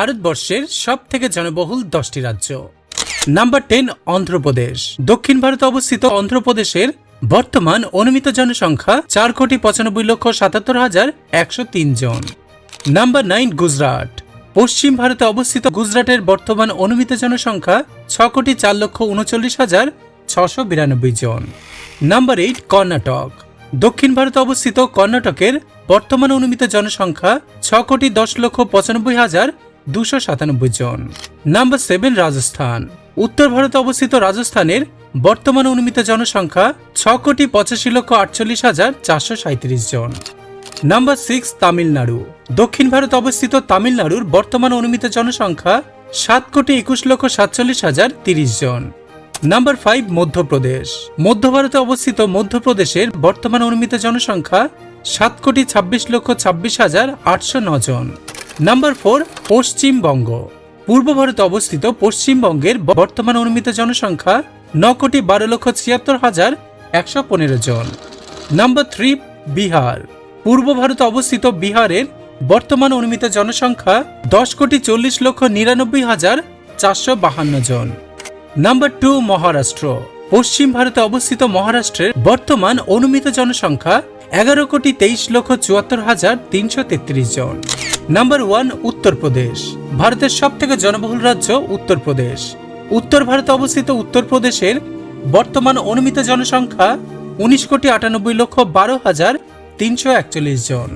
ভারতবর্ষের সব থেকে জনবহুল দশটি রাজ্য। Number ten, Andhra Pradesh. দক্ষিণ ভারতে অবস্থিত অন্ধ্রপ্রদেশের বর্তমান অনুমিত জনসংখ্যা চার কোটি পঁচানব্বই লক্ষ সাতাত্তর হাজার একশো তিন জন। Number nine, Gujarat. পশ্চিম ভারতে অবস্থিত গুজরাটের বর্তমান অনুমিত জনসংখ্যা ছ কোটি চার লক্ষ উনচল্লিশ হাজার ছশো বিরানব্বই জন। Number eight, Karnataka. দক্ষিণ ভারতে অবস্থিত কর্ণাটকের বর্তমান অনুমিত জনসংখ্যা ছ কোটি দশ লক্ষ পঁচানব্বই হাজার দুশো সাতানব্বই জন। Number seven Rajasthan. উত্তর ভারতে অবস্থিত রাজস্থানের বর্তমান অনুমিত জনসংখ্যা ছ কোটি পঁচাশি লক্ষ আটচল্লিশ হাজার চারশো সাঁত্রিশ জন। Number six Tamil Nadu. দক্ষিণ ভারতে অবস্থিত তামিলনাড়ুর বর্তমান অনুমিত জনসংখ্যা সাত কোটি একুশ লক্ষ সাতচল্লিশ হাজার তিরিশ জন। Number five Madhya Pradesh. মধ্য ভারতে অবস্থিত মধ্যপ্রদেশের বর্তমান অনুমিত জনসংখ্যা সাত কোটি ছাব্বিশ লক্ষ ছাব্বিশ হাজার আটশো ন জন। Number four Paschimbanga. পূর্ব ভারতে অবস্থিত পশ্চিমবঙ্গের বর্তমান অনুমিত জনসংখ্যা ন কোটি বারো লক্ষ ছিয়াত্তর হাজার একশো পনেরো জন। Number three Bihar. পূর্ব ভারতে অবস্থিত বিহারের বর্তমান অনুমিত জনসংখ্যা দশ কোটি চল্লিশ লক্ষ নিরানব্বই হাজার চারশো বাহান্ন জন। Number two Maharashtra. পশ্চিম ভারতে অবস্থিত মহারাষ্ট্রের বর্তমান অনুমিত জনসংখ্যা এগারো কোটি তেইশ লক্ষ চুয়াত্তর হাজার তিনশো তেত্রিশ জন। নাম্বার ওয়ান উত্তরপ্রদেশ ভারতের সব থেকে জনবহুল রাজ্য উত্তরপ্রদেশ উত্তর ভারতে অবস্থিত উত্তরপ্রদেশের বর্তমান অনুমিত জনসংখ্যা উনিশ কোটি আটানব্বই লক্ষ বারো হাজার তিনশো একচল্লিশ জন।